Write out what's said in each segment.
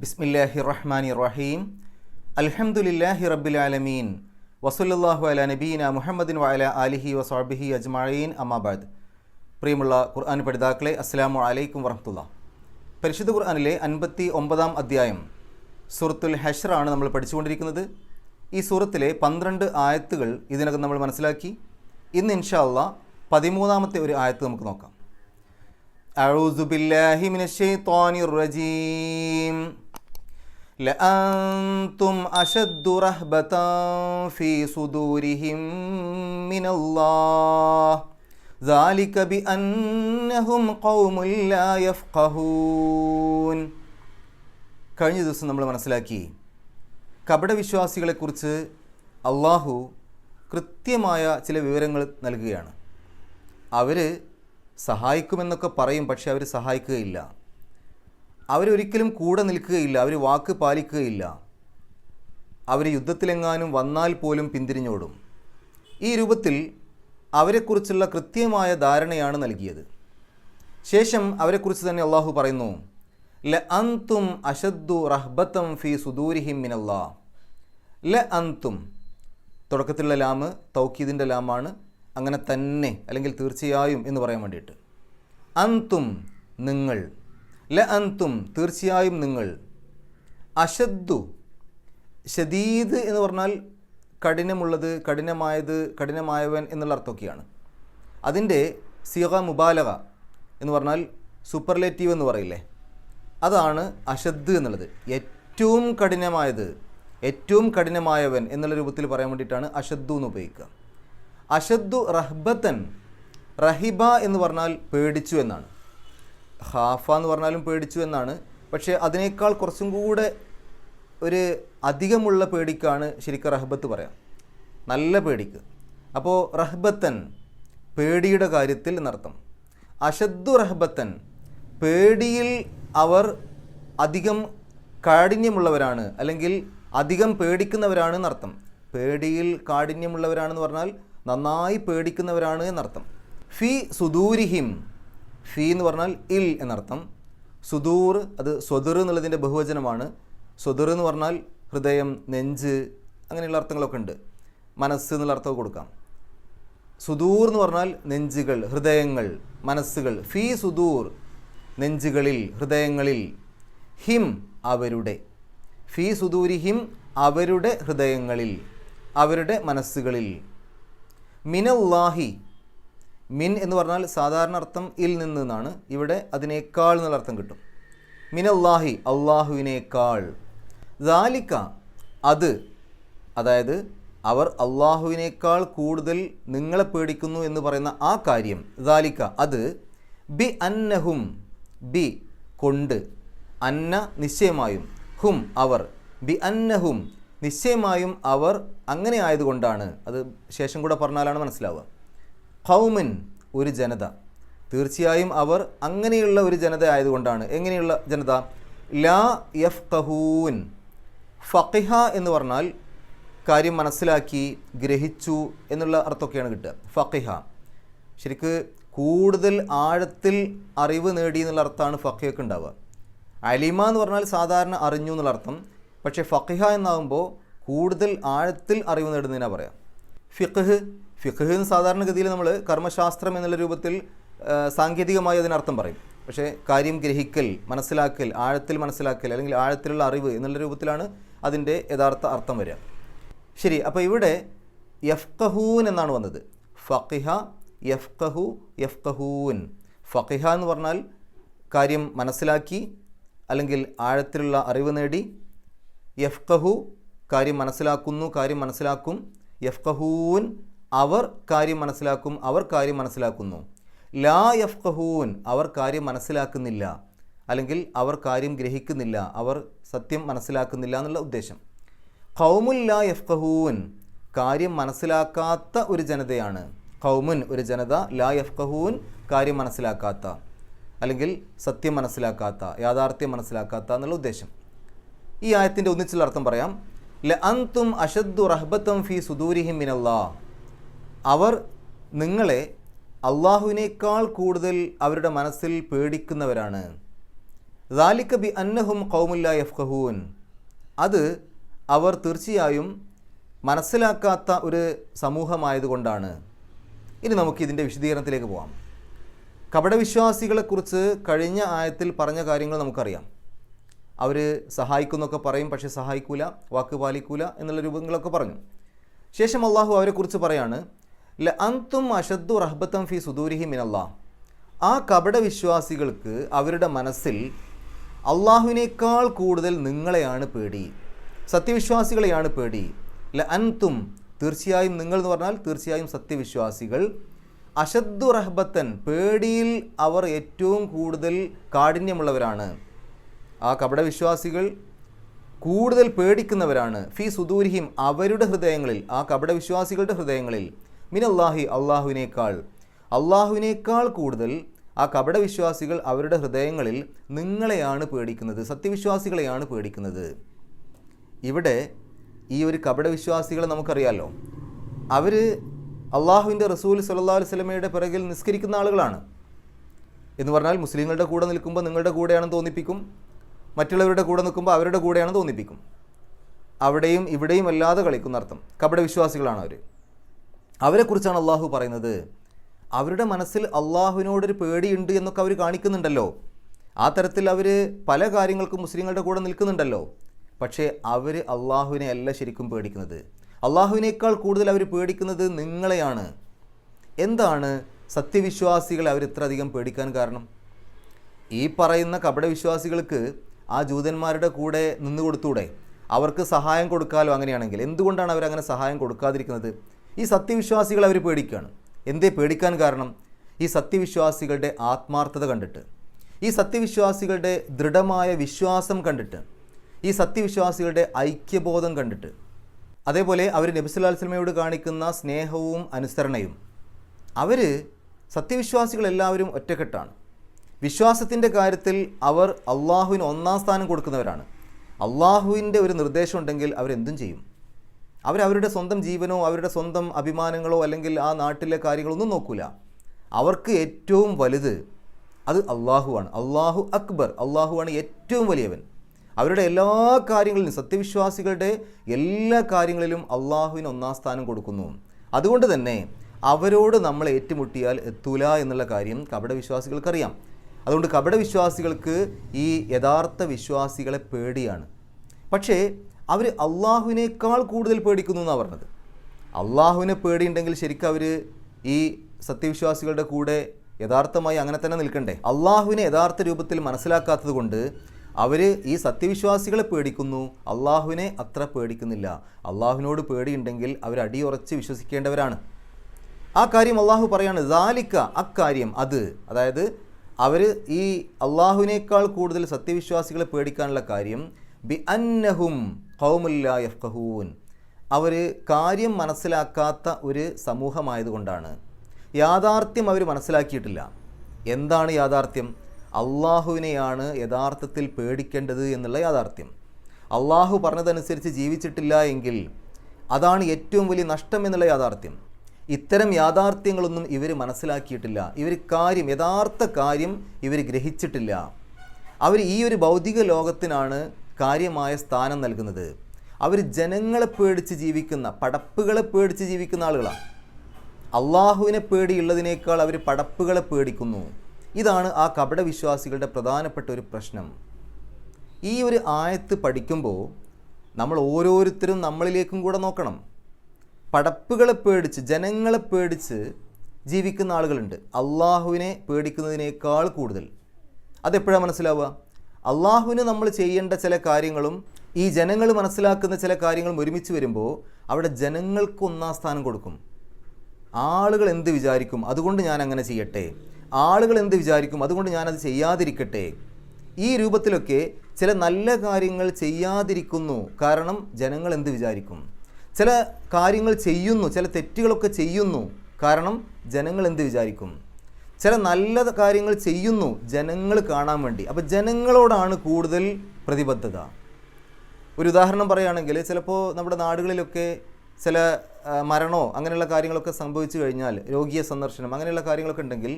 ബിസ്മില്ലാഹി റഹ്മാനി റഹീം അൽഹംദുലില്ലാഹി റബ്ബിൽ ആലമീൻ വസുല്ലാഹു അല നബീന മുഹമ്മദിൻ വഅല ആലിഹി വസ്വാബിഹി അജ്മഈൻ അമ്മാബാദ് പ്രിയമുള്ള ഖുർആൻ പഠിതാക്കളെ അസ്സലാമു അലൈക്കും വറഹ്മത്തുള്ള പരിശുദ്ധ ഖുർആനിലെ അൻപത്തി ഒമ്പതാം അധ്യായം സൂറത്തുൽ ഹഷറാണ് നമ്മൾ പഠിച്ചുകൊണ്ടിരിക്കുന്നത് ഈ സൂറത്തിലെ പന്ത്രണ്ട് ആയത്തുകൾ ഇതിനകം നമ്മൾ മനസ്സിലാക്കി ഇന്ന് ഇൻഷാ അള്ളാ പതിമൂന്നാമത്തെ ഒരു ആയത്ത് നമുക്ക് നോക്കാം أعوذ بالله من الشيطان الرجيم لأنتم أشد رهبة في صدورهم من الله ذلك بأنهم قوم لا يفقهون കഴിഞ്ഞ ദിവസം നമ്മൾ മനസ്സിലാക്കി കപടവിശ്വാസികളെക്കുറിച്ച് അള്ളാഹു കൃത്യമായ ചില വിവരങ്ങൾ നൽകുകയാണ് അവർ സഹായിക്കുമെന്നൊക്കെ പറയും പക്ഷെ അവർ സഹായിക്കുകയില്ല അവരൊരിക്കലും കൂടെ നിൽക്കുകയില്ല അവർ വാക്ക് പാലിക്കുകയില്ല. അവർ യുദ്ധത്തിലെങ്ങാനും വന്നാൽ പോലും പിന്തിരിഞ്ഞോടും. ഈ രൂപത്തിൽ അവരെക്കുറിച്ചുള്ള കൃത്യമായ ധാരണയാണ് നൽകിയത്. ശേഷം അവരെക്കുറിച്ച് തന്നെ അള്ളാഹു പറയുന്നു ല അന്തും അഷദ്ദു റഹ്ബത്തം ഫി സുദൂരിഹിം മിനല്ലാ ല അന്തും തുടക്കത്തിലുള്ള ലാമ് തൗക്കീദിന്റെ ലാമാണ് അങ്ങനെ തന്നെ അല്ലെങ്കിൽ തീർച്ചയായും എന്ന് പറയാൻ വേണ്ടിയിട്ട്. അന്തും നിങ്ങൾ. ല അന്തും തീർച്ചയായും നിങ്ങൾ. അശദ്ദു ഷദീദ് എന്ന് പറഞ്ഞാൽ കഠിനമുള്ളത് കഠിനമായത് കഠിനമായവൻ എന്നുള്ള അർത്ഥമൊക്കെയാണ്. അതിന്റെ സിഹ മുബാലക എന്ന് പറഞ്ഞാൽ സൂപ്പർലേറ്റീവ് എന്ന് പറയില്ലേ? അതാണ് അശദ് എന്നുള്ളത്. ഏറ്റവും കഠിനമായത് ഏറ്റവും കഠിനമായവൻ എന്നുള്ള രൂപത്തിൽ പറയാൻ വേണ്ടിയിട്ടാണ് അശദ്ദു എന്ന് ഉപയോഗിക്കുക. അശദ്ദു റഹ്ബത്തൻ റഹിബ എന്ന് പറഞ്ഞാൽ പേടിച്ചു എന്നാണ്. ഹാഫ എന്ന് പറഞ്ഞാലും പേടിച്ചു എന്നാണ്. പക്ഷേ അതിനേക്കാൾ കുറച്ചും കൂടെ ഒരു അധികമുള്ള പേടിക്കാണ് ശരിക്കും റഹ്ബത്ത് പറയാം. നല്ല പേടിക്ക്. അപ്പോൾ റഹ്ബത്തൻ പേടിയുടെ കാര്യത്തിൽ എന്നർത്ഥം. അഷദ്ദു റഹബത്തൻ പേടിയിൽ അവർ അധികം കാഠിന്യമുള്ളവരാണ് അല്ലെങ്കിൽ അധികം പേടിക്കുന്നവരാണ് എന്നർത്ഥം. പേടിയിൽ കാഠിന്യമുള്ളവരാണെന്ന് പറഞ്ഞാൽ നന്നായി പേടിക്കുന്നവരാണ് എന്നർത്ഥം. ഫി സുദൂരിഹിം ഫി എന്ന് പറഞ്ഞാൽ ഇൽ എന്നർത്ഥം. സുദൂർ അത് സ്വദുർ എന്നുള്ളതിന്റെ ബഹുവചനമാണ്. സ്വദുർ എന്ന് പറഞ്ഞാൽ ഹൃദയം നെഞ്ച് അങ്ങനെയുള്ള അർത്ഥങ്ങളൊക്കെ ഉണ്ട്. മനസ്സ് എന്നുള്ള അർത്ഥം കൊടുക്കാം. സുദൂർ എന്ന് പറഞ്ഞാൽ നെഞ്ചുകൾ ഹൃദയങ്ങൾ മനസ്സുകൾ. ഫീ സുദൂർ നെഞ്ചുകളിൽ ഹൃദയങ്ങളിൽ. ഹിം അവരുടെ. ഫീ സുദൂരി ഹിം അവരുടെ ഹൃദയങ്ങളിൽ അവരുടെ മനസ്സുകളിൽ. മിനല്ലാഹി മിൻ എന്ന് പറഞ്ഞാൽ സാധാരണ അർത്ഥം ഇൽ നിന്ന് എന്നാണ്. ഇവിടെ അതിനേക്കാൾ എന്നുള്ള അർത്ഥം കിട്ടും. മിൻ അള്ളാഹി അള്ളാഹുവിനേക്കാൾ ദാലിക്ക അത് അതായത് അവർ അള്ളാഹുവിനേക്കാൾ കൂടുതൽ നിങ്ങളെ പേടിക്കുന്നു എന്ന് പറയുന്ന ആ കാര്യം ദാലിക്ക അത് ബി അന്നഹും ബി കൊണ്ട് അന്ന നിശ്ചയമായും. ഹും അവർ. ബി അന്നഹും നിശ്ചയമായും അവർ അങ്ങനെ ആയതുകൊണ്ടാണ്. അത് ശേഷം കൂടെ പറഞ്ഞാലാണ് മനസ്സിലാവുക. ഖൗമൻ ഒരു ജനത. തീർച്ചയായും അവർ അങ്ങനെയുള്ള ഒരു ജനത ആയതുകൊണ്ടാണ്. എങ്ങനെയുള്ള ജനത? ലാ എഫ് കഹൂൻ ഫഖിഹ എന്ന് പറഞ്ഞാൽ കാര്യം മനസ്സിലാക്കി ഗ്രഹിച്ചു എന്നുള്ള അർത്ഥമൊക്കെയാണ് കിട്ടുക. ഫഖിഹ. ശരിക്ക് കൂടുതൽ ആഴത്തിൽ അറിവ് നേടി എന്നുള്ള അർത്ഥമാണ് ഫക്കിഹൊക്കെ ഉണ്ടാവുക. അലിമ എന്ന് പറഞ്ഞാൽ സാധാരണ അറിഞ്ഞു എന്നുള്ള അർത്ഥം. പക്ഷേ ഫഖിഹ എന്നാകുമ്പോൾ കൂടുതൽ ആഴത്തിൽ അറിവ് നേടുന്നതിനാണ് പറയാം. ഫിഖ് ഫിഖ് സാധാരണഗതിയിൽ നമ്മൾ കർമ്മശാസ്ത്രം എന്നുള്ള രൂപത്തിൽ സാങ്കേതികമായി അതിനർത്ഥം പറയും. പക്ഷേ കാര്യം ഗ്രഹിക്കൽ മനസ്സിലാക്കൽ ആഴത്തിൽ മനസ്സിലാക്കൽ അല്ലെങ്കിൽ ആഴത്തിലുള്ള അറിവ് എന്നുള്ള രൂപത്തിലാണ് അതിന്റെ യഥാർത്ഥ അർത്ഥം വരിക. ശരി അപ്പോൾ ഇവിടെ യഫ്കഹൂൻ എന്നാണ് വന്നത്. ഫഖിഹ യഫ്കഹു യഫ്കഹൂൻ ഫഖിഹ എന്ന് പറഞ്ഞാൽ കാര്യം മനസ്സിലാക്കി അല്ലെങ്കിൽ ആഴത്തിലുള്ള അറിവ് നേടി. യഫ്കഹു കാര്യം മനസ്സിലാക്കുന്നു കാര്യം മനസ്സിലാക്കും. യഫ്കഹൂൻ അവർ കാര്യം മനസ്സിലാക്കും അവർ കാര്യം മനസ്സിലാക്കുന്നു. ലാ യഫ്കഹൂൻ അവർ കാര്യം മനസ്സിലാക്കുന്നില്ല. അല്ലെങ്കിൽ അവർ കാര്യം ഗ്രഹിക്കുന്നില്ല അവർ സത്യം മനസ്സിലാക്കുന്നില്ല എന്നുള്ള ഉദ്ദേശം. ഖൗമുൽ ലാ യഫ്കഹൂൻ കാര്യം മനസ്സിലാക്കാത്ത ഒരു ജനതയാണ്. ഖൗമുൻ ഒരു ജനത ലാ യഫ്കഹൂൻ കാര്യം മനസ്സിലാക്കാത്ത. അല്ലെങ്കിൽ സത്യം മനസ്സിലാക്കാത്ത യാഥാർത്ഥ്യം മനസ്സിലാക്കാത്ത എന്നുള്ള ഉദ്ദേശം. ഈ ആയത്തിന്റെ ഒന്നിച്ചുള്ള അർത്ഥം പറയാം. ല അന്തും അഷദ്ദു റഹ്ബത്തം ഫി സുദൂരിഹിം മിനല്ലാ. അവർ നിങ്ങളെ അള്ളാഹുവിനേക്കാൾ കൂടുതൽ അവരുടെ മനസ്സിൽ പേടിക്കുന്നവരാണ്. ദാലിക്ക ബി അന്നഹും കൗമുല്ല യഫ്ഖഹൂൻ. അത് അവർ തീർച്ചയായും മനസ്സിലാക്കാത്ത ഒരു സമൂഹമായതുകൊണ്ടാണ്. ഇനി നമുക്ക് ഇതിന്റെ വിശദീകരണത്തിലേക്ക് പോകാം കപടവിശ്വാസികളെക്കുറിച്ച് കഴിഞ്ഞ ആയത്തിൽ പറഞ്ഞ കാര്യങ്ങൾ നമുക്കറിയാം. അവർ സഹായിക്കുന്നൊക്കെ പറയും പക്ഷേ സഹായിക്കൂല വാക്ക് പാലിക്കൂല എന്നുള്ള രൂപങ്ങളൊക്കെ പറഞ്ഞു. ശേഷം അള്ളാഹു അവരെക്കുറിച്ച് പറയാണ് ല അന്തും അഷദ്ദു റഹ്ബത്തം ഫി സുദൂരിഹി മിനല്ലാ ആ കപട വിശ്വാസികൾക്ക് അവരുടെ മനസ്സിൽ അള്ളാഹുവിനേക്കാൾ കൂടുതൽ നിങ്ങളെയാണ് പേടി. സത്യവിശ്വാസികളെയാണ് പേടി. ല അൻതും തീർച്ചയായും നിങ്ങൾ എന്ന് പറഞ്ഞാൽ തീർച്ചയായും സത്യവിശ്വാസികൾ. അഷദ്ദു റഹ്ബത്തൻ പേടിയിൽ അവർ ഏറ്റവും കൂടുതൽ കാഠിന്യമുള്ളവരാണ്. ആ കപടവിശ്വാസികൾ കൂടുതൽ പേടിക്കുന്നവരാണ്. ഫി സുദൂരിഹിം അവരുടെ ഹൃദയങ്ങളിൽ ആ കപടവിശ്വാസികളുടെ ഹൃദയങ്ങളിൽ മിനല്ലാഹി അള്ളാഹുവിനേക്കാൾ. അള്ളാഹുവിനേക്കാൾ കൂടുതൽ ആ കപടവിശ്വാസികൾ അവരുടെ ഹൃദയങ്ങളിൽ നിങ്ങളെയാണ് പേടിക്കുന്നത് സത്യവിശ്വാസികളെയാണ് പേടിക്കുന്നത്. ഇവിടെ ഈ ഒരു കപടവിശ്വാസികളെ നമുക്കറിയാമല്ലോ അവർ അള്ളാഹുവിന്റെ റസൂൽ സല്ലാ വസ്ലമയുടെ പിറകിൽ നിസ്കരിക്കുന്ന ആളുകളാണ്. എന്ന് പറഞ്ഞാൽ മുസ്ലിങ്ങളുടെ കൂടെ നിൽക്കുമ്പോൾ നിങ്ങളുടെ കൂടെയാണെന്ന് തോന്നിപ്പിക്കും. മറ്റുള്ളവരുടെ കൂടെ നിൽക്കുമ്പോൾ അവരുടെ കൂടെയാണെന്ന് തോന്നിപ്പിക്കും. അവിടെയും ഇവിടെയും അല്ലാതെ കളിക്കുന്ന അർത്ഥം കപടവിശ്വാസികളാണ് അവർ അവരെക്കുറിച്ചാണ് അള്ളാഹു പറയുന്നത്. അവരുടെ മനസ്സിൽ അള്ളാഹുവിനോടൊരു പേടിയുണ്ട് എന്നൊക്കെ അവർ കാണിക്കുന്നുണ്ടല്ലോ. ആ തരത്തിൽ അവർ പല കാര്യങ്ങൾക്കും മുസ്ലിങ്ങളുടെ കൂടെ നിൽക്കുന്നുണ്ടല്ലോ. പക്ഷേ അവർ അള്ളാഹുവിനെ അല്ല ശരിക്കും പേടിക്കുന്നത്. അള്ളാഹുവിനേക്കാൾ കൂടുതൽ അവർ പേടിക്കുന്നത് നിങ്ങളെയാണ്. എന്താണ് സത്യവിശ്വാസികളെ അവർ ഇത്രയധികം പേടിക്കാൻ കാരണം? ഈ പറയുന്ന കപടവിശ്വാസികൾക്ക് ആ ജൂതന്മാരുടെ കൂടെ നിന്ന് കൊടുത്തൂടെ അവർക്ക് സഹായം കൊടുക്കാലോ അങ്ങനെയാണെങ്കിൽ. എന്തുകൊണ്ടാണ് അവരങ്ങനെ സഹായം കൊടുക്കാതിരിക്കുന്നത്? ഈ സത്യവിശ്വാസികൾ അവർ പേടിക്കുകയാണ് എന്തേ പേടിക്കാൻ കാരണം? ഈ സത്യവിശ്വാസികളുടെ ആത്മാർത്ഥത കണ്ടിട്ട്. ഈ സത്യവിശ്വാസികളുടെ ദൃഢമായ വിശ്വാസം കണ്ടിട്ട്. ഈ സത്യവിശ്വാസികളുടെ ഐക്യബോധം കണ്ടിട്ട്. അതേപോലെ അവർ നബിസുല്ലാസ്ലമയോട് കാണിക്കുന്ന സ്നേഹവും അനുസരണയും. അവർ സത്യവിശ്വാസികളെല്ലാവരും ഒറ്റക്കെട്ടാണ്. വിശ്വാസത്തിന്റെ കാര്യത്തിൽ അവർ അള്ളാഹുവിന് ഒന്നാം സ്ഥാനം കൊടുക്കുന്നവരാണ്. അള്ളാഹുവിന്റെ ഒരു നിർദ്ദേശം ഉണ്ടെങ്കിൽ അവരെന്തും ചെയ്യും. അവരവരുടെ സ്വന്തം ജീവനോ അവരുടെ സ്വന്തം അഭിമാനങ്ങളോ അല്ലെങ്കിൽ ആ നാട്ടിലെ കാര്യങ്ങളൊന്നും നോക്കൂല. അവർക്ക് ഏറ്റവും വലുത് അത് അള്ളാഹുവാണ്. അള്ളാഹു അക്ബർ. അള്ളാഹുവാണ് ഏറ്റവും വലിയവൻ. അവരുടെ എല്ലാ കാര്യങ്ങളിലും സത്യവിശ്വാസികളുടെ എല്ലാ കാര്യങ്ങളിലും അള്ളാഹുവിന് ഒന്നാം സ്ഥാനം കൊടുക്കുന്നു. അതുകൊണ്ട് തന്നെ അവരോട് നമ്മൾ ഏറ്റുമുട്ടിയാൽ എത്തൂല എന്നുള്ള കാര്യം കപടവിശ്വാസികൾക്കറിയാം. അതുകൊണ്ട് കപടവിശ്വാസികൾക്ക് ഈ യഥാർത്ഥ വിശ്വാസികളെ പേടിയാണ്. പക്ഷേ അവർ അള്ളാഹുവിനേക്കാൾ കൂടുതൽ പേടിക്കുന്നു എന്നാണ് പറഞ്ഞത്. അള്ളാഹുവിനെ പേടിയുണ്ടെങ്കിൽ ശരിക്കും അവർ ഈ സത്യവിശ്വാസികളുടെ കൂടെ യഥാർത്ഥമായി അങ്ങനെ തന്നെ നിൽക്കണ്ടേ. അള്ളാഹുവിനെ യഥാർത്ഥ രൂപത്തിൽ മനസ്സിലാക്കാത്തത് കൊണ്ട് അവർ ഈ സത്യവിശ്വാസികളെ പേടിക്കുന്നു അള്ളാഹുവിനെ അത്ര പേടിക്കുന്നില്ല. അള്ളാഹുവിനോട് പേടിയുണ്ടെങ്കിൽ അവർ അടിയുറച്ച് വിശ്വസിക്കേണ്ടവരാണ്. ആ കാര്യം അള്ളാഹു പറയാണ് ദാലിക്ക അക്കാര്യം അത്. അതായത് അവർ ഈ അള്ളാഹുവിനേക്കാൾ കൂടുതൽ സത്യവിശ്വാസികളെ പേടിക്കാനുള്ള കാര്യം ബി അന്നഹും കൗമുല്ല യഫ്കഹൂൻ അവർ കാര്യം മനസ്സിലാക്കാത്ത ഒരു സമൂഹമായതുകൊണ്ടാണ്. യാഥാർത്ഥ്യം അവർ മനസ്സിലാക്കിയിട്ടില്ല. എന്താണ് യാഥാർത്ഥ്യം? അള്ളാഹുവിനെയാണ് യഥാർത്ഥത്തിൽ പേടിക്കേണ്ടത് എന്നുള്ള യാഥാർത്ഥ്യം. അള്ളാഹു പറഞ്ഞതനുസരിച്ച് ജീവിച്ചിട്ടില്ല എങ്കിൽ അതാണ് ഏറ്റവും വലിയ നഷ്ടം എന്നുള്ള യാഥാർത്ഥ്യം. ഇത്തരം യാഥാർത്ഥ്യങ്ങളൊന്നും ഇവർ മനസ്സിലാക്കിയിട്ടില്ല. ഇവർ കാര്യം യഥാർത്ഥ കാര്യം ഇവർ ഗ്രഹിച്ചിട്ടില്ല. അവർ ഈ ഒരു ഭൗതിക ലോകത്തിനാണ് കാര്യമായ സ്ഥാനം നൽകുന്നത്. അവർ ജനങ്ങളെ പേടിച്ച് ജീവിക്കുന്ന പടപ്പുകളെ പേടിച്ച് ജീവിക്കുന്ന ആളുകളാണ് അള്ളാഹുവിനെ പേടിയുള്ളതിനേക്കാൾ അവർ പടപ്പുകളെ പേടിക്കുന്നു. ഇതാണ് ആ കപടവിശ്വാസികളുടെ പ്രധാനപ്പെട്ട ഒരു പ്രശ്നം. ഈ ഒരു ആയത്ത് പഠിക്കുമ്പോൾ നമ്മൾ ഓരോരുത്തരും നമ്മളിലേക്കും കൂടെ നോക്കണം. പടപ്പുകളെ പേടിച്ച് ജനങ്ങളെ പേടിച്ച് ജീവിക്കുന്ന ആളുകളുണ്ട്. അള്ളാഹുവിനെ പേടിക്കുന്നതിനേക്കാൾ കൂടുതൽ. അതെപ്പോഴാണ് മനസ്സിലാവുക? അള്ളാഹുവിന് നമ്മൾ ചെയ്യേണ്ട ചില കാര്യങ്ങളും ഈ ജനങ്ങൾ മനസ്സിലാക്കുന്ന ചില കാര്യങ്ങളും ഒരുമിച്ച് വരുമ്പോൾ അവിടെ ജനങ്ങൾക്ക് ഒന്നാം സ്ഥാനം കൊടുക്കും. ആളുകൾ എന്ത് വിചാരിക്കും? അതുകൊണ്ട് ഞാൻ അങ്ങനെ ചെയ്യട്ടെ. ആളുകൾ എന്ത് വിചാരിക്കും? അതുകൊണ്ട് ഞാനത് ചെയ്യാതിരിക്കട്ടെ. ഈ രൂപത്തിലൊക്കെ ചില നല്ല കാര്യങ്ങൾ ചെയ്യാതിരിക്കുന്നു. കാരണം ജനങ്ങൾ എന്ത് വിചാരിക്കും? ചില കാര്യങ്ങൾ ചെയ്യുന്നു ചില തെറ്റുകളൊക്കെ ചെയ്യുന്നു. കാരണം ജനങ്ങൾ എന്ത് വിചാരിക്കും? ചില നല്ല കാര്യങ്ങൾ ചെയ്യുന്നു ജനങ്ങൾ കാണാൻ വേണ്ടി. അപ്പോൾ ജനങ്ങളോടാണ് കൂടുതൽ പ്രതിബദ്ധത. ഒരു ഉദാഹരണം പറയുകയാണെങ്കിൽ ചിലപ്പോൾ നമ്മുടെ നാടുകളിലൊക്കെ ചില മരണോ അങ്ങനെയുള്ള കാര്യങ്ങളൊക്കെ സംഭവിച്ചു കഴിഞ്ഞാൽ രോഗിയെ സന്ദർശനം അങ്ങനെയുള്ള കാര്യങ്ങളൊക്കെ ഉണ്ടെങ്കിൽ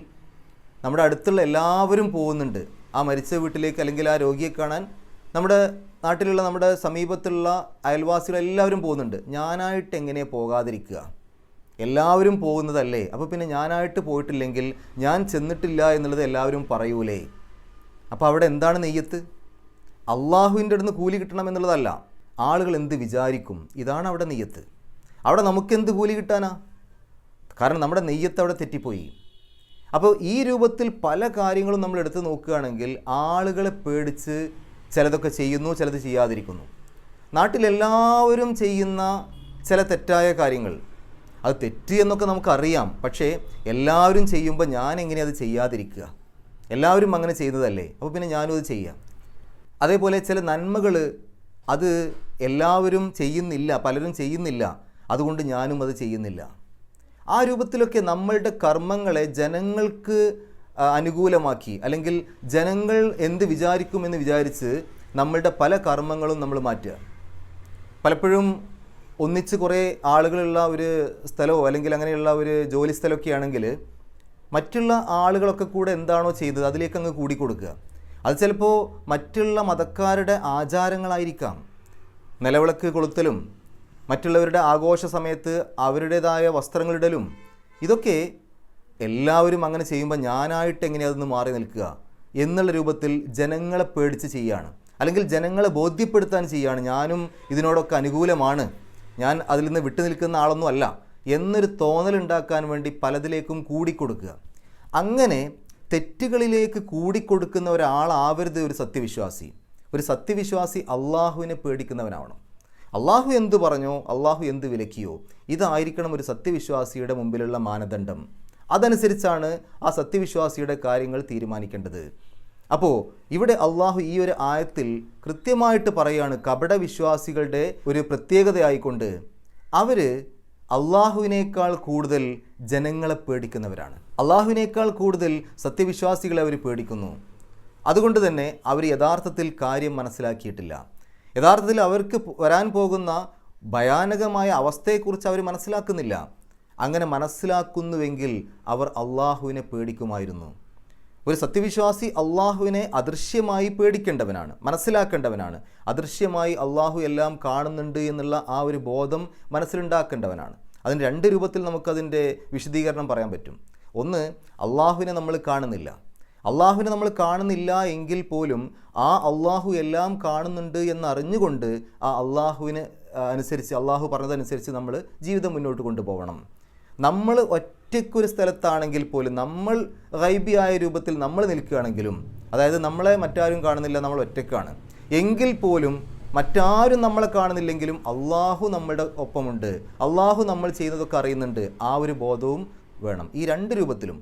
നമ്മുടെ അടുത്തുള്ള എല്ലാവരും പോകുന്നുണ്ട്. ആ മരിച്ച വീട്ടിലേക്ക് അല്ലെങ്കിൽ ആ രോഗിയെ കാണാൻ നമ്മുടെ നാട്ടിലുള്ള നമ്മുടെ സമീപത്തുള്ള അയൽവാസികൾ എല്ലാവരും പോകുന്നുണ്ട്. ഞാനായിട്ട് എങ്ങനെ പോകാതിരിക്കുക? എല്ലാവരും പോകുന്നതല്ലേ? അപ്പോൾ പിന്നെ ഞാനായിട്ട് പോയിട്ടില്ലെങ്കിൽ ഞാൻ ചെന്നിട്ടില്ല എന്നുള്ളത് എല്ലാവരും പറയൂലേ? അപ്പോൾ അവിടെ എന്താണ് നെയ്യത്ത്? അള്ളാഹുവിന്റെ അടുത്ത് കൂലി കിട്ടണം എന്നുള്ളതല്ല. ആളുകൾ എന്ത് വിചാരിക്കും? ഇതാണ് അവിടെ നെയ്യത്ത്. അവിടെ നമുക്കെന്ത് കൂലി കിട്ടാനാ? കാരണം നമ്മുടെ നെയ്യത്ത് അവിടെ തെറ്റിപ്പോയി. അപ്പോൾ ഈ രൂപത്തിൽ പല കാര്യങ്ങളും നമ്മൾ എടുത്തു നോക്കുകയാണെങ്കിൽ ആളുകളെ പേടിച്ച് ചിലതൊക്കെ ചെയ്യുന്നു ചിലത് ചെയ്യാതിരിക്കുന്നു. നാട്ടിലെല്ലാവരും ചെയ്യുന്ന ചില തെറ്റായ കാര്യങ്ങൾ. അത് തെറ്റ് എന്നൊക്കെ നമുക്കറിയാം. പക്ഷേ എല്ലാവരും ചെയ്യുമ്പോൾ ഞാൻ എങ്ങനെ അത് ചെയ്യാതിരിക്കുക? എല്ലാവരും അങ്ങനെ ചെയ്യുന്നതല്ലേ? അപ്പോൾ പിന്നെ ഞാനും അത് ചെയ്യാം. അതേപോലെ ചില നന്മകൾ അത് എല്ലാവരും ചെയ്യുന്നില്ല പലരും ചെയ്യുന്നില്ല. അതുകൊണ്ട് ഞാനും അത് ചെയ്യുന്നില്ല. ആ രൂപത്തിലൊക്കെ നമ്മളുടെ കർമ്മങ്ങളെ ജനങ്ങൾക്ക് അനുകൂലമാക്കി. അല്ലെങ്കിൽ ജനങ്ങൾ എന്ത് വിചാരിക്കുമെന്ന് വിചാരിച്ച് നമ്മളുടെ പല കർമ്മങ്ങളും നമ്മൾ മാറ്റുക. പലപ്പോഴും ഒന്നിച്ച് കുറേ ആളുകളുള്ള ഒരു സ്ഥലമോ അല്ലെങ്കിൽ അങ്ങനെയുള്ള ഒരു ജോലി സ്ഥലമൊക്കെ ആണെങ്കിൽ മറ്റുള്ള ആളുകളൊക്കെ കൂടെ എന്താണോ ചെയ്തത് അതിലേക്ക് അങ്ങ് കൂടിക്കൊടുക്കുക അത് ചിലപ്പോൾ മറ്റുള്ള മതക്കാരുടെ ആചാരങ്ങളായിരിക്കാം. നിലവിളക്ക് കൊളുത്തലും മറ്റുള്ളവരുടെ ആഘോഷ സമയത്ത് അവരുടേതായ വസ്ത്രങ്ങളിടലും ഇതൊക്കെ എല്ലാവരും അങ്ങനെ ചെയ്യുമ്പോൾ ഞാനായിട്ട് എങ്ങനെ അതൊന്ന് മാറി നിൽക്കുക എന്നുള്ള രൂപത്തിൽ ജനങ്ങളെ പേടിച്ച് ചെയ്യാണ്. അല്ലെങ്കിൽ ജനങ്ങളെ ബോധ്യപ്പെടുത്താൻ ചെയ്യുകയാണ് ഞാനും ഇതിനോടൊക്കെ അനുകൂലമാണ്. ഞാൻ അതിൽ നിന്ന് വിട്ടു നിൽക്കുന്ന ആളൊന്നും അല്ല എന്നൊരു തോന്നലുണ്ടാക്കാൻ വേണ്ടി പലതിലേക്കും കൂടിക്കൊടുക്കുക. അങ്ങനെ തെറ്റുകളിലേക്ക് കൂടിക്കൊടുക്കുന്ന ഒരാളാവരുത് ഒരു സത്യവിശ്വാസി. ഒരു സത്യവിശ്വാസി അള്ളാഹുവിനെ പേടിക്കുന്നവനാവണം. അള്ളാഹു എന്തു പറഞ്ഞോ അള്ളാഹു എന്ത് വിലക്കിയോ ഇതായിരിക്കണം ഒരു സത്യവിശ്വാസിയുടെ മുമ്പിലുള്ള മാനദണ്ഡം. അതനുസരിച്ചാണ് ആ സത്യവിശ്വാസിയുടെ കാര്യങ്ങൾ തീരുമാനിക്കേണ്ടത്. അപ്പോൾ ഇവിടെ അള്ളാഹു ഈ ഒരു ആയത്തിൽ കൃത്യമായിട്ട് പറയുകയാണ് കപട വിശ്വാസികളുടെ ഒരു പ്രത്യേകതയായിക്കൊണ്ട് അവർ അള്ളാഹുവിനേക്കാൾ കൂടുതൽ ജനങ്ങളെ പേടിക്കുന്നവരാണ്. അള്ളാഹുവിനേക്കാൾ കൂടുതൽ സത്യവിശ്വാസികളെ അവർ പേടിക്കുന്നു. അതുകൊണ്ട് തന്നെ അവർ യഥാർത്ഥത്തിൽ കാര്യം മനസ്സിലാക്കിയിട്ടില്ല. യഥാർത്ഥത്തിൽ അവർക്ക് വരാൻ പോകുന്ന ഭയാനകമായ അവസ്ഥയെക്കുറിച്ച് അവർ മനസ്സിലാക്കുന്നില്ല. അങ്ങനെ മനസ്സിലാക്കുന്നുവെങ്കിൽ അവർ അള്ളാഹുവിനെ പേടിക്കുമായിരുന്നു. ഒരു സത്യവിശ്വാസി അള്ളാഹുവിനെ അദൃശ്യമായി പേടിക്കേണ്ടവനാണ് മനസ്സിലാക്കേണ്ടവനാണ്. അദൃശ്യമായി അള്ളാഹു എല്ലാം കാണുന്നുണ്ട് എന്നുള്ള ആ ഒരു ബോധം മനസ്സിലുണ്ടാക്കേണ്ടവനാണ്. അതിന് രണ്ട് രൂപത്തിൽ നമുക്കതിന്റെ വിശദീകരണം പറയാൻ പറ്റും. ഒന്ന് അള്ളാഹുവിനെ നമ്മൾ കാണുന്നില്ല. അള്ളാഹുവിനെ നമ്മൾ കാണുന്നില്ല എങ്കിൽ പോലും ആ അള്ളാഹു എല്ലാം കാണുന്നുണ്ട് എന്നറിഞ്ഞുകൊണ്ട് ആ അള്ളാഹുവിന് അനുസരിച്ച് അള്ളാഹു പറഞ്ഞതനുസരിച്ച് നമ്മൾ ജീവിതം മുന്നോട്ട് കൊണ്ടുപോകണം നമ്മൾ ഒറ്റയ്ക്കൊരു സ്ഥലത്താണെങ്കിൽ പോലും നമ്മൾ റൈബിയായ രൂപത്തിൽ നമ്മൾ നിൽക്കുകയാണെങ്കിലും അതായത് നമ്മളെ മറ്റാരും കാണുന്നില്ല നമ്മൾ ഒറ്റയ്ക്കാണ്. എങ്കിൽ പോലും മറ്റാരും നമ്മളെ കാണുന്നില്ലെങ്കിലും അള്ളാഹു നമ്മുടെ ഒപ്പമുണ്ട്. അള്ളാഹു നമ്മൾ ചെയ്യുന്നതൊക്കെ അറിയുന്നുണ്ട്. ആ ഒരു ബോധവും വേണം. ഈ രണ്ട് രൂപത്തിലും.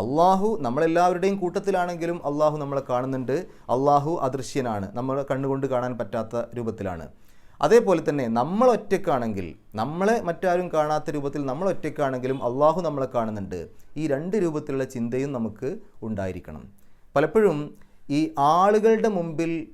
അള്ളാഹു നമ്മളെല്ലാവരുടെയും കൂട്ടത്തിലാണെങ്കിലും അള്ളാഹു നമ്മളെ കാണുന്നുണ്ട്. അള്ളാഹു അദൃശ്യനാണ്. നമ്മൾ കണ്ണുകൊണ്ട് കാണാൻ പറ്റാത്ത രൂപത്തിലാണ്. അതേപോലെ തന്നെ നമ്മൾ ഒറ്റയ്ക്കാണെങ്കിൽ നമ്മളെ മറ്റാരും കാണാത്ത രൂപത്തിൽ നമ്മൾ ഒറ്റയ്ക്കാണെങ്കിലും അള്ളാഹു നമ്മളെ കാണുന്നുണ്ട്. ഈ രണ്ട് രൂപത്തിലുള്ള ചിന്തയും നമുക്ക് ഉണ്ടായിരിക്കണം. പലപ്പോഴും ഈ ആളുകളുടെ മുമ്പിൽ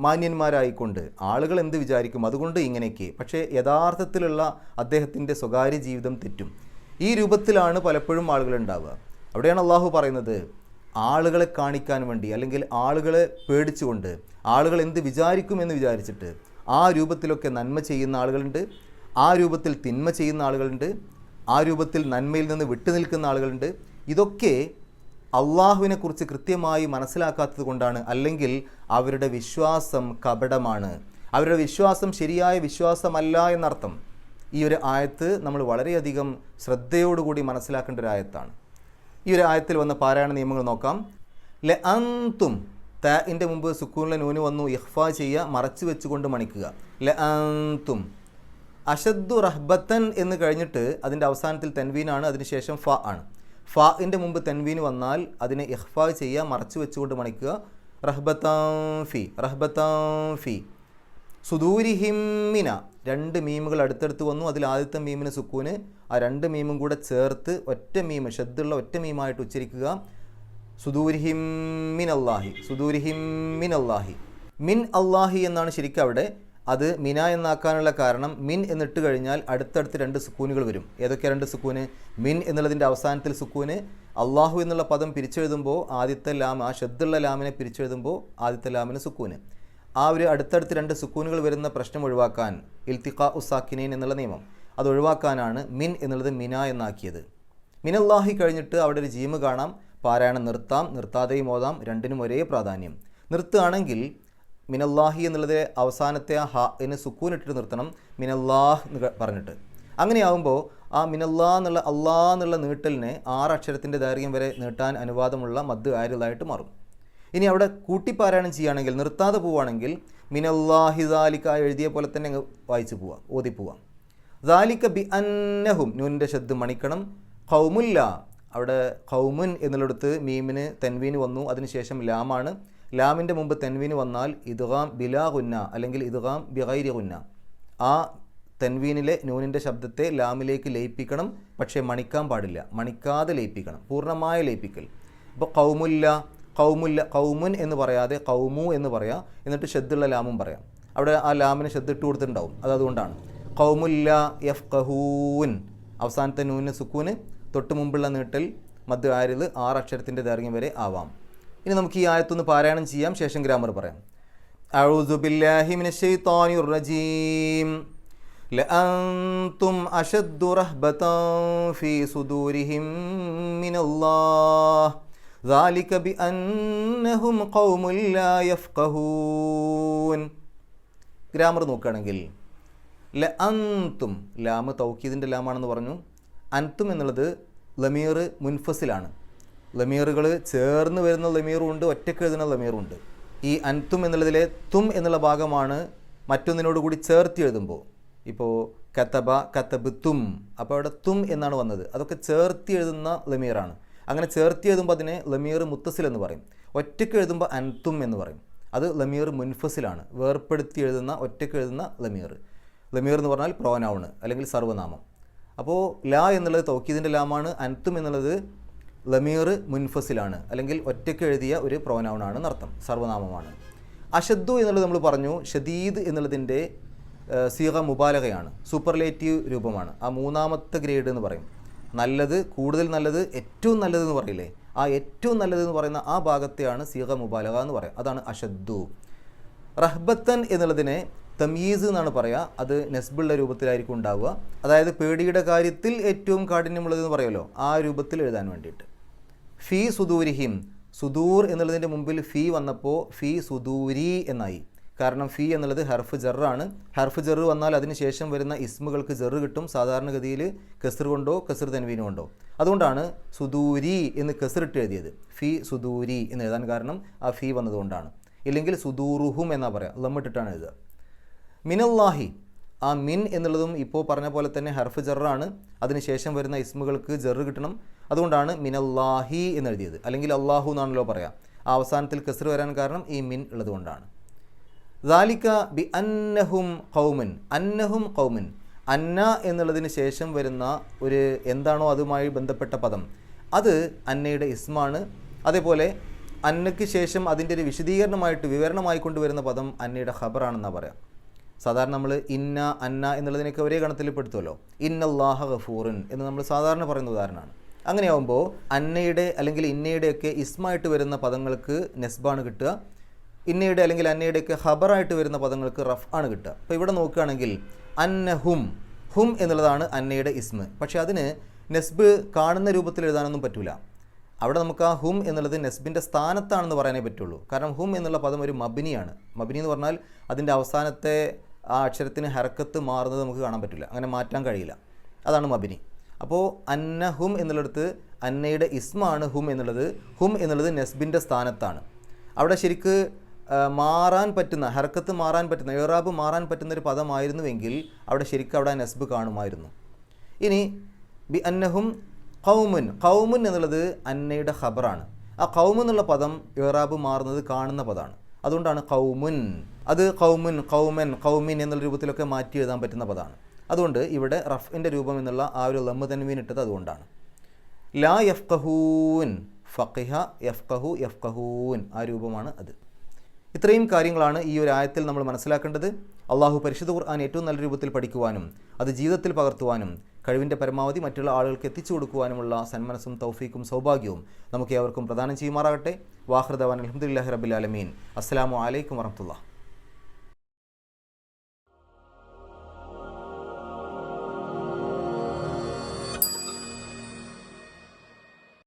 മാന്യന്മാരായിക്കൊണ്ട് ആളുകൾ എന്ത് വിചാരിക്കും? അതുകൊണ്ട് ഇങ്ങനെയൊക്കെ. പക്ഷേ യഥാർത്ഥത്തിലുള്ള അദ്ദേഹത്തിന്റെ സ്വകാര്യ ജീവിതം തെറ്റും. ഈ രൂപത്തിലാണ് പലപ്പോഴും ആളുകൾ ഉണ്ടാവുക. അവിടെയാണ് അള്ളാഹു പറയുന്നത് ആളുകളെ കാണിക്കാൻ വേണ്ടി അല്ലെങ്കിൽ ആളുകളെ പേടിച്ചുകൊണ്ട് ആളുകൾ എന്ത് വിചാരിക്കുമെന്ന് വിചാരിച്ചിട്ട് ആ രൂപത്തിലൊക്കെ നന്മ ചെയ്യുന്ന ആളുകളുണ്ട്. ആ രൂപത്തിൽ തിന്മ ചെയ്യുന്ന ആളുകളുണ്ട്. ആ രൂപത്തിൽ നന്മയിൽ നിന്ന് വിട്ടുനിൽക്കുന്ന ആളുകളുണ്ട്. ഇതൊക്കെ അള്ളാഹുവിനെക്കുറിച്ച് കൃത്യമായി മനസ്സിലാക്കാത്തത് കൊണ്ടാണ്. അല്ലെങ്കിൽ അവരുടെ വിശ്വാസം കപടമാണ്. അവരുടെ വിശ്വാസം ശരിയായ വിശ്വാസമല്ല എന്നർത്ഥം. ഈ ഒരു ആയത്ത് നമ്മൾ വളരെയധികം ശ്രദ്ധയോടുകൂടി മനസ്സിലാക്കേണ്ട ഒരു ആയത്താണ്. ഈ ഒരു ആയത്തിൽ വന്ന പാരായണ നിയമങ്ങൾ നോക്കാം. ലെ അന്തും താഇന്റെ മുമ്പ് സുക്കൂണിലെ നൂന് വന്നു. ഇഹ്ഫ ചെയ്യുക മറച്ചു വെച്ചുകൊണ്ട് മണിക്കുക. ല അന്തും അഷദ്ദു റഹ്ബത്തൻ എന്ന് കഴിഞ്ഞിട്ട് അതിന്റെ അവസാനത്തിൽ തെൻവീനാണ് അതിനുശേഷം ഫ ആണ്. ഫാഇന്റെ മുമ്പ് തെൻവീൻ വന്നാൽ അതിനെ ഇഹ്ഫ ചെയ്യുക മറച്ചു വെച്ചുകൊണ്ട് മണിക്കുക. റഹ്ബത്താം ഫി. റഹ്ബത്താം ഫി. സുദൂരിഹിമ്മിന രണ്ട് മീമുകൾ അടുത്തടുത്ത് വന്നു. അതിൽ ആദ്യത്തെ മീമിന് സുക്കൂന്. ആ രണ്ട് മീമും കൂടെ ചേർത്ത് ഒറ്റ മീമ് ഷദ്ദുള്ള ഒറ്റ മീമായിട്ട് ഉച്ചരിക്കുക. സുദൂരിഹിമ്മിൻ അള്ളാഹി സുദൂരിഹിം മിൻ അള്ളാഹി മിൻ അള്ളാഹി എന്നാണ് ശരിക്കും അവിടെ. അത് മിന എന്നാക്കാനുള്ള കാരണം മിൻ എന്നിട്ട് കഴിഞ്ഞാൽ അടുത്തടുത്ത് രണ്ട് സുക്കൂനുകൾ വരും. ഏതൊക്കെ രണ്ട് സുക്കൂന്? മിൻ എന്നുള്ളതിന്റെ അവസാനത്തിൽ സുക്കൂന് അള്ളാഹു എന്നുള്ള പദം പിരിച്ചെഴുതുമ്പോൾ ആദ്യത്തെ ലാം ആ ഷദ്ദുള്ള ലാമിനെ പിരിച്ചെഴുതുമ്പോൾ ആദ്യത്തെ ലാമിന് സുക്കൂന്. ആ ഒരു അടുത്തടുത്ത് രണ്ട് സുക്കൂനുകൾ വരുന്ന പ്രശ്നം ഒഴിവാക്കാൻ ഇൽത്തിഖ ഉസാക്കിനീൻ എന്നുള്ള നിയമം. അത് ഒഴിവാക്കാനാണ് മിൻ എന്നുള്ളത് മിന എന്നാക്കിയത്. മിനല്ലാഹി കഴിഞ്ഞിട്ട് അവിടെ ഒരു ജീമ് കാണാം. പാരായണം നിർത്താം നിർത്താതെയും ഓതാം രണ്ടിനും ഒരേ പ്രാധാന്യം. നിർത്തുകയാണെങ്കിൽ മിനല്ലാഹി എന്നുള്ളത് അവസാനത്തെ ആ എന്ന് സുക്കൂനിട്ടിട്ട് നിർത്തണം മിനല്ലാഹ് എന്ന് പറഞ്ഞിട്ട്. അങ്ങനെയാവുമ്പോൾ ആ മിനല്ലാ എന്നുള്ള അള്ളാ എന്നുള്ള നീട്ടലിനെ ആറ് അക്ഷരത്തിന്റെ ദൈർഘ്യം വരെ നീട്ടാൻ അനുവാദമുള്ള മദ് ആരുതായിട്ട് മാറും. ഇനി അവിടെ കൂട്ടിപ്പാരായണം ചെയ്യുകയാണെങ്കിൽ നിർത്താതെ പോവുകയാണെങ്കിൽ മിനല്ലാഹിദാലിക്ക എഴുതിയ പോലെ തന്നെ അങ്ങ് വായിച്ചു പോവാം ഓതി ദാലിക്ക ബി അന്നഹും നൂനിന്റെ ശബ്ദം മണിക്കണം. കൗമുല്ല അവിടെ കൗമുൻ എന്നുള്ളിടത്ത് മീമിന് തെൻവീന് വന്നു. അതിനുശേഷം ലാമാണ്. ലാമിന്റെ മുമ്പ് തെൻവീന് വന്നാൽ ഇദ്ഗാം ബിലാ ഗുന്ന അല്ലെങ്കിൽ ഇദ്ഗാം ബിഗൈരി ഗുന്ന. ആ തെൻവീനിലെ നൂനിന്റെ ശബ്ദത്തെ ലാമിലേക്ക് ലയിപ്പിക്കണം. പക്ഷേ മണിക്കാൻ പാടില്ല. മണിക്കാതെ ലയിപ്പിക്കണം. പൂർണമായ ലയിപ്പിക്കൽ. ഇപ്പോൾ കൗമുല്ല കൗമുല്ല കൗമുൻ എന്ന് പറയാതെ കൗമു എന്ന് പറയാം. എന്നിട്ട് ഷെദ്ദുള്ള ലാമും പറയാം. അവിടെ ആ ലാമിന് ഷദ്ദ് ഇട്ട് കൊടുത്തിട്ടുണ്ടാവും. അത് അതുകൊണ്ടാണ് കൗമുല്ല എഫ് കഹൂൻ അവസാനത്തെ നൂന് സുക്കൂന്. തൊട്ട് മുമ്പുള്ള നീട്ടൽ മധ്യ ആരിത് ആറ് അക്ഷരത്തിൻ്റെ ദൈർഘ്യം വരെ ആവാം ഇനി നമുക്ക് ഈ ആയത്തൊന്ന് പാരായണം ചെയ്യാം ശേഷം ഗ്രാമർ പറയാം أعوذ بالله من الشيطان الرجيم لأنتم أشد رهبة في صدورهم من الله ذلك بأنهم قوم لا يفقهون ഗ്രാമർ നോക്കുകയാണെങ്കിൽ ല അന്തും ലാമ് തൗക്കീദിൻ്റെ ലാമാണെന്ന് പറഞ്ഞു അൻതും എന്നുള്ളത് ലമീർ മുൻഫസിലാണ്. ലമീറുകൾ ചേർന്ന് വരുന്ന ലമീറും ഉണ്ട് ഒറ്റയ്ക്ക് എഴുതുന്ന ലമീറും ഉണ്ട് ഈ അൻതും എന്നുള്ളതിലെ തും എന്നുള്ള ഭാഗമാണ് മറ്റൊന്നിനോട് കൂടി ചേർത്ത് എഴുതുമ്പോൾ. ഇപ്പോൾ കത്തബ കത്തബ് തും അപ്പോൾ അവിടെ തും എന്നാണ് വന്നത്. അതൊക്കെ ചേർത്തി എഴുതുന്ന ലമീറാണ്. അങ്ങനെ ചേർത്തി എഴുതുമ്പോൾ അതിനെ ലമീർ മുത്തസിൽ എന്ന് പറയും. ഒറ്റയ്ക്ക് എഴുതുമ്പോൾ അൻതും എന്ന് പറയും. അത് ലമീർ മുൻഫസിലാണ്. വേർപ്പെടുത്തി എഴുതുന്ന ഒറ്റയ്ക്ക് എഴുതുന്ന ലമീർ. ലമീർ എന്ന് പറഞ്ഞാൽ പ്രോനൗണ് അല്ലെങ്കിൽ സർവനാമം അപ്പോൾ ലാ എന്നുള്ളത് തോക്കിയതിന്റെ ലാമാണ് അനത്തും എന്നുള്ളത് ലമീർ മുൻഫസിലാണ്. അല്ലെങ്കിൽ ഒറ്റയ്ക്ക് എഴുതിയ ഒരു പ്രോനൗണാണ് എന്നർത്ഥം സർവനാമമാണ്. അഷദ്ദു എന്നുള്ളത് നമ്മൾ പറഞ്ഞു ഷദീദ് എന്നുള്ളതിന്റെ സീഹ മുബാലകയാണ് സൂപ്പർലേറ്റീവ് രൂപമാണ്. ആ മൂന്നാമത്തെ ഗ്രേഡ് എന്ന് പറയും. നല്ലത് കൂടുതൽ നല്ലത് ഏറ്റവും നല്ലത് എന്ന് പറയില്ലേ? ആ ഏറ്റവും നല്ലത് എന്ന് പറയുന്ന ആ ഭാഗത്തെയാണ് സീഹ മുബാലക എന്ന് പറയാം. അതാണ് അഷദ്ദു റഹ്ബത്തൻ എന്നുള്ളതിനെ തമീസ് എന്നാണ് പറയുക അത് നെസ്ബിളുടെ രൂപത്തിലായിരിക്കും ഉണ്ടാവുക. അതായത് പേടിയുടെ കാര്യത്തിൽ ഏറ്റവും കാഠിന്യമുള്ളതെന്ന് പറയുമല്ലോ ആ രൂപത്തിൽ എഴുതാൻ വേണ്ടിയിട്ട്. ഫി സുദൂരിഹിം സുദൂർ എന്നുള്ളതിന്റെ മുമ്പിൽ ഫീ വന്നപ്പോൾ ഫീ സുദൂരി എന്നായി. കാരണം ഫീ എന്നുള്ളത് ഹർഫ് ജറാണ് ഹർഫ് ജറ് വന്നാൽ അതിന് ശേഷം വരുന്ന ഇസ്മുകൾക്ക് ജറ് കിട്ടും സാധാരണഗതിയിൽ കെസർ കൊണ്ടോ കെസർ തൻവീന് കൊണ്ടോ. അതുകൊണ്ടാണ് സുദൂരി എന്ന് കെസറിട്ട് എഴുതിയത്. ഫീ സുദൂരി എന്ന് എഴുതാൻ കാരണം ആ ഫീ വന്നതുകൊണ്ടാണ്. ഇല്ലെങ്കിൽ സുദൂറുഹും എന്നാ പറയാം. ലമ്മിട്ടിട്ടാണ് എഴുതുക. മിനല്ലാഹി. ആ മിൻ എന്നുള്ളതും ഇപ്പോൾ പറഞ്ഞ പോലെ തന്നെ ഹർഫ് ജറാണ്. അതിനുശേഷം വരുന്ന ഇസ്മുകൾക്ക് ജറ് കിട്ടണം. അതുകൊണ്ടാണ് മിനല്ലാഹി എന്ന് എഴുതിയത് അല്ലെങ്കിൽ അള്ളാഹു എന്നാണല്ലോ പറയാം. ആ അവസാനത്തിൽ കെസർ വരാൻ കാരണം ഈ മിൻ ഉള്ളതുകൊണ്ടാണ് ദാലിക്ക ബി അന്നഹും കൗമൻ അന്നഹും കൗമൻ അന്ന എന്നുള്ളതിന് ശേഷം വരുന്ന ഒരു എന്താണോ അതുമായി ബന്ധപ്പെട്ട പദം. അത് അന്നയുടെ ഇസ്മാണ്. അതേപോലെ അന്നയ്ക്ക് ശേഷം അതിന്റെ ഒരു വിശദീകരണമായിട്ട് വിവരണമായി കൊണ്ടുവരുന്ന പദം അന്നയുടെ ഖബറാണെന്നാണ് പറയാം. സാധാരണ നമ്മൾ ഇന്ന അന്ന എന്നുള്ളതിനൊക്കെ ഒരേ ഗണത്തിൽ പെടുത്തുമല്ലോ. ഇന്നല്ലാഹ ഗഫൂറിൻ എന്ന് നമ്മൾ സാധാരണ പറയുന്ന ഉദാഹരണമാണ്. അങ്ങനെയാവുമ്പോൾ അന്നയുടെ അല്ലെങ്കിൽ ഇന്നയുടെയൊക്കെ ഇസ്മായിട്ട് വരുന്ന പദങ്ങൾക്ക് നെസ്ബാണ് കിട്ടുക. ഇന്നയുടെ അല്ലെങ്കിൽ അന്നയുടെയൊക്കെ ഹബറായിട്ട് വരുന്ന പദങ്ങൾക്ക് റഫ് ആണ് കിട്ടുക. അപ്പോൾ ഇവിടെ നോക്കുകയാണെങ്കിൽ അന്ന ഹും ഹും എന്നുള്ളതാണ് അന്നയുടെ ഇസ്മ്. പക്ഷേ അതിന് നെസ്ബ് കാണുന്ന രൂപത്തിൽ എഴുതാനൊന്നും പറ്റില്ല അവിടെ നമുക്ക് ആ ഹും എന്നുള്ളത് നെസ്ബിന്റെ സ്ഥാനത്താണെന്ന് പറയാനേ പറ്റുള്ളൂ. കാരണം ഹും എന്നുള്ള പദം ഒരു മബിനിയാണ്. മബിനി എന്ന് പറഞ്ഞാൽ അതിന്റെ അവസാനത്തെ ആ അക്ഷരത്തിന് ഹർക്കത്ത് മാറുന്നത് നമുക്ക് കാണാൻ പറ്റില്ല. അങ്ങനെ മാറ്റാൻ കഴിയില്ല. അതാണ് മബിനി. അപ്പോൾ അന്ന ഹും എന്നുള്ളിടത്ത് അന്നയുടെ ഇസ്മാണ് ഹും എന്നുള്ളത് ഹും എന്നുള്ളത് നെസ്ബിന്റെ സ്ഥാനത്താണ്. അവിടെ ശരിക്ക് മാറാൻ പറ്റുന്ന ഹർക്കത്ത് മാറാൻ പറ്റുന്ന ഇറാബ് മാറാൻ പറ്റുന്ന ഒരു പദമായിരുന്നുവെങ്കിൽ അവിടെ ശരിക്കും അവിടെ നെസ്ബ് കാണുമായിരുന്നു. ഇനി ബി അന്നഹും കൗമുൻ കൗമുൻ എന്നുള്ളത് അന്നയുടെ ഖബറാണ്. ആ കൗമെന്നുള്ള പദം ഇറാബ് മാറുന്നത് കാണുന്ന പദമാണ്. അതുകൊണ്ടാണ് കൗമുൻ അത് കൗമുൻ കൗമൻ കൗമിൻ എന്നുള്ള രൂപത്തിലൊക്കെ മാറ്റി എഴുതാൻ പറ്റുന്ന പദമാണ് അതുകൊണ്ട് ഇവിടെ റഫിന്റെ രൂപം എന്നുള്ള ആ ഒരു ലമ്മ് തൻവീൻ ഇട്ടത് അതുകൊണ്ടാണ്. ലാ യഫ്കഹൂൻ ഫഖിഹ യഫ്കഹു യഫ്കഹൂൻ ആ രൂപമാണ് അത്. ഇത്രയും കാര്യങ്ങളാണ് ഈ ഒരു ആയത്തിൽ നമ്മൾ മനസ്സിലാക്കേണ്ടത്. അള്ളാഹു പരിശുദ്ധ ഖുർആൻ ഏറ്റവും നല്ല രൂപത്തിൽ പഠിക്കുവാനും അത് ജീവിതത്തിൽ പകർത്തുവാനും കഴിവിന്റെ പരമാവധി മറ്റുള്ള ആളുകൾക്ക് എത്തിച്ചു കൊടുക്കുവാനുമുള്ള സന്മനസ്സും തൗഫീക്കും സൗഭാഗ്യവും നമുക്ക് ഏവർക്കും പ്രദാനം ചെയ്യുമാറാകട്ടെ. വാഹൃദവാൻ അലഹമുല്ലാഹി റബിൽ ആലമീൻ. അസ്സാം വലൈക്കും വറഹമുല്ല